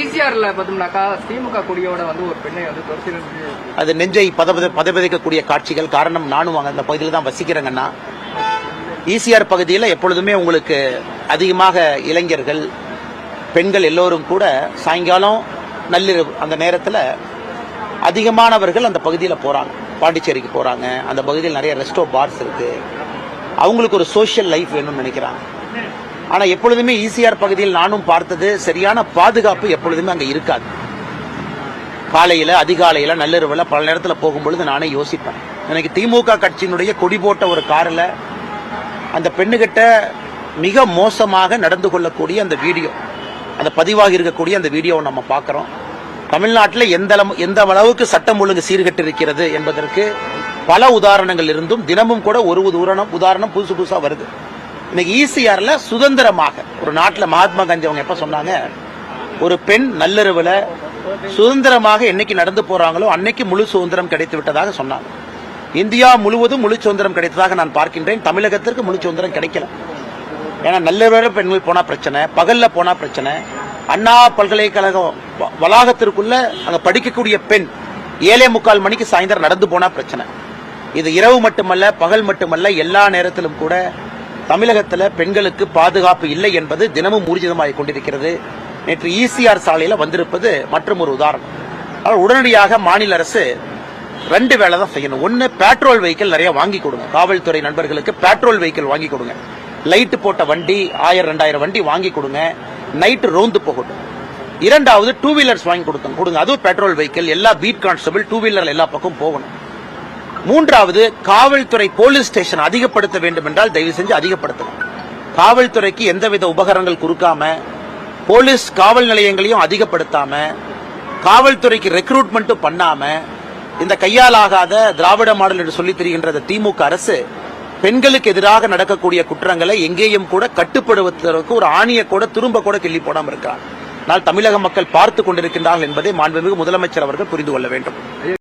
ஈசிஆர்ல பார்த்தோம்னாக்கா திமுக கொடியோட வந்து ஒரு பெண்ணை வந்து தொடுத்து அது நெஞ்சை பதபத பதபதிக்கக்கூடிய காட்சிகள். காரணம் நானும் அங்க அந்த பகுதியில் தான் வசிக்கிறேங்கன்னா ஈசிஆர் பகுதியில் எப்பொழுதுமே உங்களுக்கு அதிகமாக இளைஞர்கள் பெண்கள் எல்லோரும் கூட சாயங்காலம் நள்ளிரவு அந்த நேரத்தில் அதிகமானவர்கள் அந்த பகுதியில் போகிறாங்க பாண்டிச்சேரிக்கு போகிறாங்க அந்த பகுதியில் நிறைய ரெஸ்டோ பார்ஸ் இருக்கு. அவங்களுக்கு ஒரு சோஷியல் லைஃப் வேணும்னு நினைக்கிறாங்க. ஆனால் எப்பொழுதுமே ஈசிஆர் பகுதியில் நானும் பார்த்தது சரியான பாதுகாப்பு எப்பொழுதுமே அங்கே இருக்காது. காலையில் அதிகாலையில் நள்ளிரவில் பல நேரத்தில் போகும்பொழுது நானே யோசிப்பேன். எனக்கு திமுக கட்சியினுடைய கொடி போட்ட ஒரு காரில் அந்த பெண்ணுகிட்ட மிக மோசமாக நடந்து கொள்ளக்கூடிய அந்த வீடியோ அந்த பதிவாகி இருக்கக்கூடிய அந்த வீடியோவை நம்ம பார்க்குறோம். தமிழ்நாட்டில் எந்த எந்த அளவுக்கு சட்டம் ஒழுங்கு சீர்கட்டு இருக்கிறது என்பதற்கு பல உதாரணங்கள் இருந்தும் தினமும் கூட ஒரு உதாரணம் உதாரணம் புதுசு புதுசாக வருது. இன்னைக்கு ஈசிஆர்ல சுதந்திரமாக. ஒரு நாட்டில் மகாத்மா காந்தி அவங்க எப்ப சொன்னாங்க? ஒரு பெண் நள்ளிரவுல சுதந்திரமாக என்னைக்கு நடந்து போறாங்களோ அன்னைக்கு முழு சுதந்திரம் கிடைத்து விட்டதாக சொன்னாங்க. இந்தியா முழுவதும் முழு சுதந்திரம் கிடைத்ததாக நான் பார்க்கின்றேன். தமிழகத்திற்கு முழு சுதந்திரம் கிடைக்கல. ஏன்னா நல்ல பெண்கள் போனா பிரச்சனை பகல்ல போனா பிரச்சனை. அண்ணா பல்கலைக்கழகம் வ- வளாகத்திற்குள்ள அங்க படிக்கக்கூடிய பெண் ஏழே முக்கால் மணிக்கு சாயந்தரம் நடந்து போனா பிரச்சனை. இது இரவு மட்டுமல்ல பகல் மட்டுமல்ல எல்லா நேரத்திலும் கூட தமிழகத்தில் பெண்களுக்கு பாதுகாப்பு இல்லை என்பது தினமும் ஊர்ஜிதமாக கொண்டிருக்கிறது. நேற்று ஈசிஆர் சாலையில் வந்திருப்பது மற்றும் ஒரு உதாரணம். ஆனால் உடனடியாக மாநில அரசு ரெண்டு வேலை தான் செய்யணும். ஒன்னு பெட்ரோல் வெஹிக்கிள் நிறைய வாங்கி கொடுங்க. காவல்துறை நண்பர்களுக்கு பெட்ரோல் வெஹிக்கிள் வாங்கி கொடுங்க. லைட்டு போட்ட வண்டி ஆயிரம் ரெண்டாயிரம் வண்டி வாங்கி கொடுங்க. நைட்டு ரோந்து போகட்டும். இரண்டாவது டூ வீலர்ஸ் வாங்கி கொடுங்க கொடுங்க. அதுவும் பெட்ரோல் வெஹிக்கிள் எல்லா பீட் கான்ஸ்டபிள் டூ வீலர் எல்லா பக்கம் போகணும். மூன்றாவது காவல்துறை போலீஸ் ஸ்டேஷன் அதிகப்படுத்த வேண்டும் என்றால் தயவு செஞ்சு அதிகப்படுத்தணும். காவல்துறைக்கு எந்தவித உபகரணங்கள் கொடுக்காம போலீஸ் காவல் நிலையங்களையும் அதிகப்படுத்தாம காவல்துறைக்கு ரெக்ரூட்மெண்ட்டும் பண்ணாம இந்த கையாலாகாத திராவிட மாடல் என்று சொல்லி தெரிகின்ற திமுக அரசு பெண்களுக்கு எதிராக நடக்கக்கூடிய குற்றங்களை எங்கேயும் கூட கட்டுப்படுவதற்கு ஒரு ஆணியை கூட திரும்ப கூட கிள்ளி போடாமல் இருக்கிறார் ஆனால் தமிழக மக்கள் பார்த்து கொண்டிருக்கின்றார்கள் என்பதை மாண்புமிகு முதலமைச்சர் அவர்கள் புரிந்து கொள்ள வேண்டும்.